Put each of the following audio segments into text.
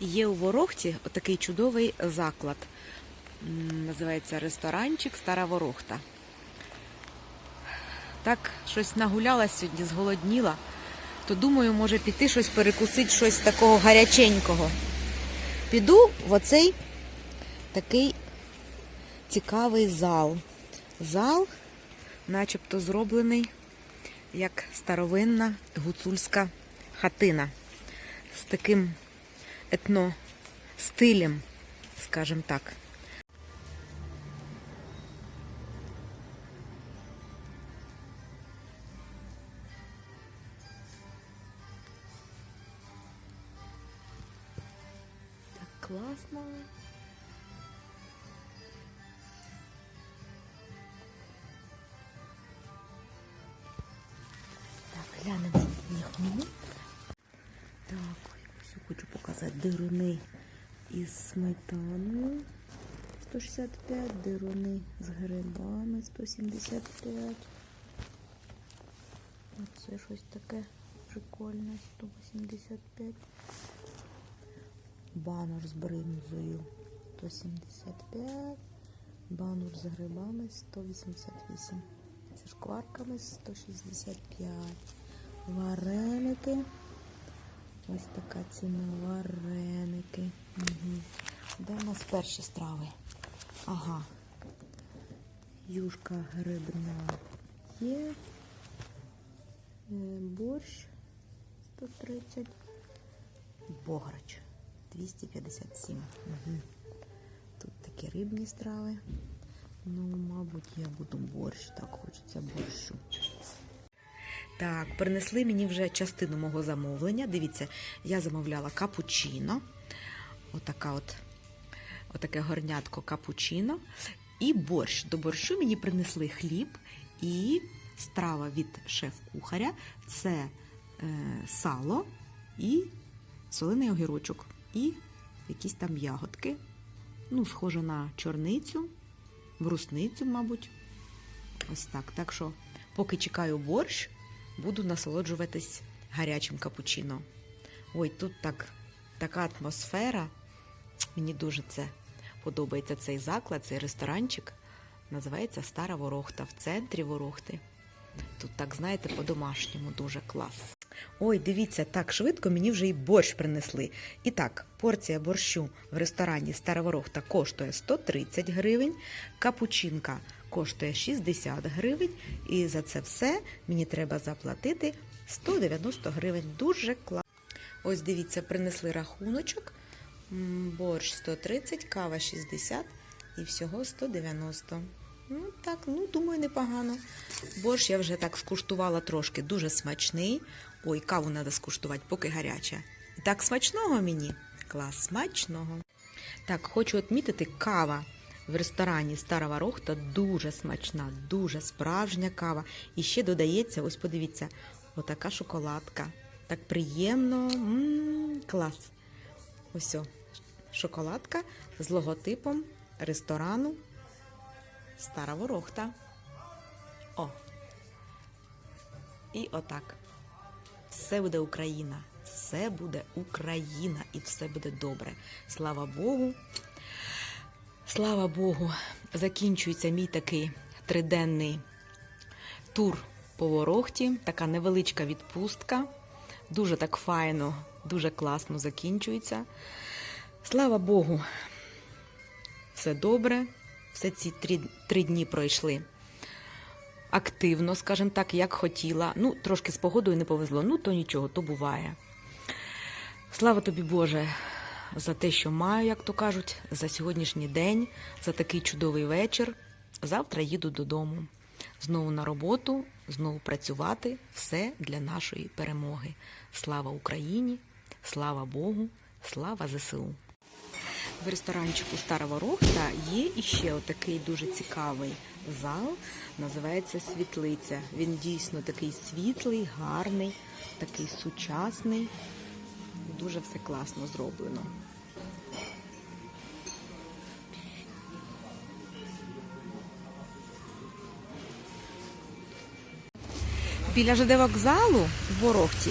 Є у Ворохті отакий чудовий заклад. Називається ресторанчик Стара Ворохта. Так, щось нагулялась сьогодні, зголодніла, то думаю, може піти щось перекусити, щось такого гаряченького. Піду в оцей такий цікавий зал. Зал, начебто, зроблений як старовинна гуцульська хатина з таким етностилем, скажімо так. Так класно. Так, глянемо їх меню. Так, ось я хочу показати дируни із сметаною 165, дируни з грибами 175. Оце щось таке прикольне 185. Банор з бринзою 175. Банор з грибами 188. Це шкварками 165. Вареники. Ось така ціна вареники. Угу. Де у нас перші страви? Ага. Юшка грибна є. Е, Борщ 130. Бограч 257. Угу. Тут такі рибні страви. Ну, мабуть, я буду борщ. Так, хочеться борщу. Так, принесли мені вже частину мого замовлення. Дивіться, я замовляла капучино. Отака от, отаке горнятко капучино. І борщ. До борщу мені принесли хліб і страва від шеф-кухаря. Це е, сало і солений огірочок. І якісь там ягодки. Ну, схоже на чорницю, брусницю, мабуть. Ось так. Так що, поки чекаю борщ, буду насолоджуватись гарячим капучино. Ой, тут так, така атмосфера. Мені дуже це подобається цей заклад, цей ресторанчик. Називається Стара Ворохта в центрі Ворохти. Тут, так, знаєте, по-домашньому дуже клас. Ой, дивіться, так швидко мені вже і борщ принесли. І так, порція борщу в ресторані Стара Ворохта коштує 130 гривень, капучинка коштує 60 гривень, і за це все мені треба заплатити 190 гривень. Дуже класно. Ось дивіться, принесли рахуночок. Борщ 130, кава 60 і всього 190. Ну так, ну думаю, непогано. Борщ я вже так скуштувала трошки, дуже смачний. Ой, каву треба скуштувати, поки гаряча. І так смачного мені. Клас, смачного. Так, хочу відмітити, кава в ресторані Стара Ворохта дуже смачна, дуже справжня кава. І ще додається, ось подивіться, отака шоколадка. Так приємно. М-м, клас. Ось шоколадка з логотипом ресторану Стара Ворохта. О. І отак. Все буде Україна. Все буде Україна і все буде добре. Слава Богу. Слава Богу, закінчується мій такий триденний тур по Ворохті. Така невеличка відпустка. Дуже так файно, дуже класно закінчується. Слава Богу, все добре. Все ці три, три дні пройшли активно, скажімо так, як хотіла. Ну, трошки з погодою не повезло. Ну, то нічого, то буває. Слава тобі, Боже, за те, що маю, як то кажуть, за сьогоднішній день, за такий чудовий вечір. Завтра їду додому. Знову на роботу, знову працювати. Все для нашої перемоги. Слава Україні, слава Богу, слава ЗСУ. В ресторанчику Стара Ворохта є іще отакий дуже цікавий зал, називається Світлиця. Він дійсно такий світлий, гарний, такий сучасний. Дуже все класно зроблено. Біля ЖД вокзалу в Ворохті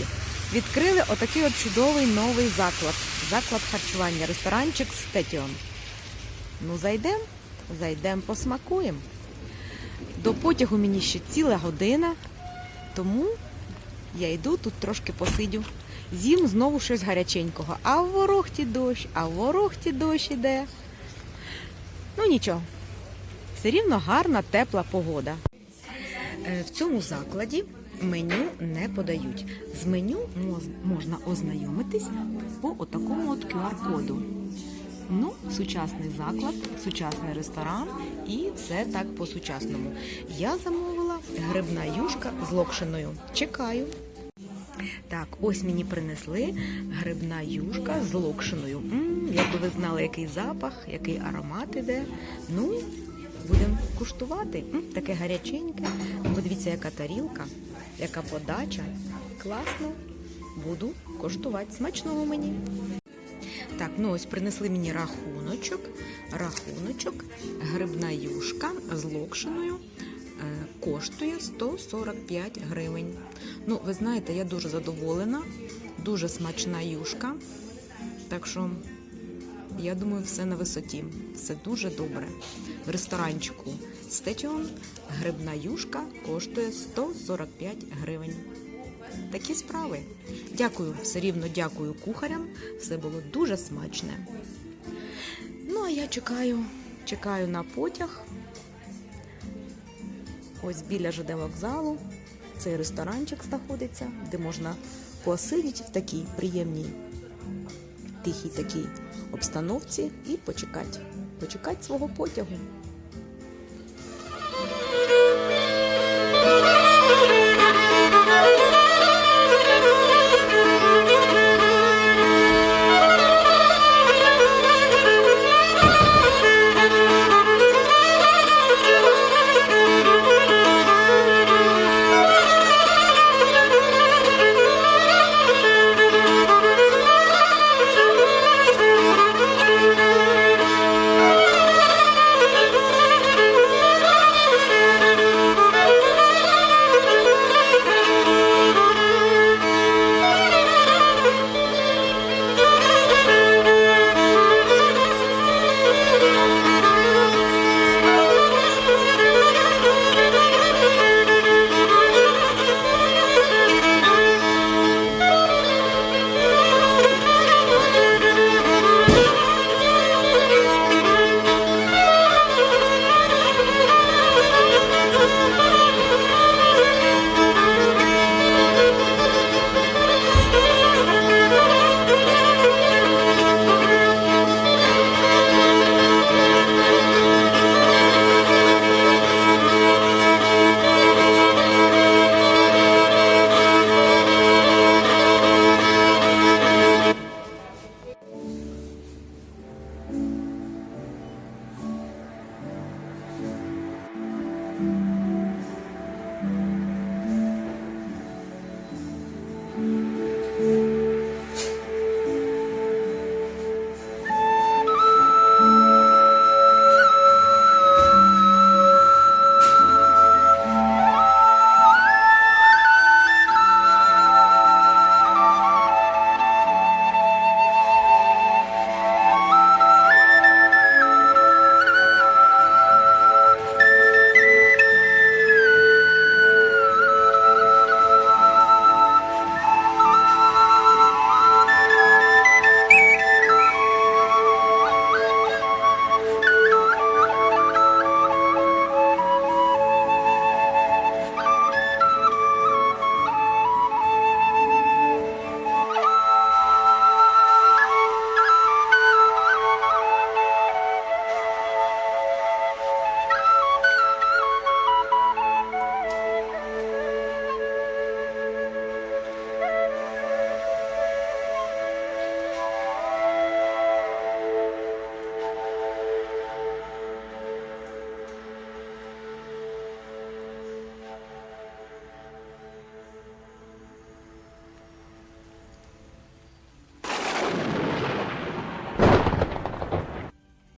відкрили отакий от чудовий новий заклад. Заклад харчування, ресторанчик Стетіон. Ну, зайдемо, зайдемо, посмакуємо. До потягу мені ще ціла година, тому я йду тут трошки посидю. З'їм знову щось гаряченького. А в ворохті дощ, а в ворохті дощ іде. Ну нічого, все рівно гарна, тепла погода. Е, В цьому закладі меню не подають. З меню можна ознайомитись по отакому от QR-коду. Ну, сучасний заклад, сучасний ресторан і все так по-сучасному. Я замовила грибна юшка з локшиною. Чекаю. Так, ось мені принесли грибна юшка з локшиною. М, якби ви знали, який запах, який аромат іде. Ну, будемо куштувати. М, таке гаряченьке. Подивіться, яка тарілка, яка подача. Класно. Буду коштувати. Смачного мені. Так, ну ось принесли мені рахуночок. Рахуночок, грибна юшка з локшиною. е, Коштує 145 гривень. Ну, ви знаєте, я дуже задоволена, дуже смачна юшка. Так що, я думаю, все на висоті. Все дуже добре. В ресторанчику Стетіон грибна юшка коштує 145 гривень. Такі справи. Дякую, все рівно дякую кухарям. Все було дуже смачне. Ну, а я чекаю, чекаю на потяг. Ось біля ЖД вокзалу. Цей ресторанчик знаходиться, де можна посидіти в такій приємній, тихій такій обстановці і почекати. Почекати свого потягу.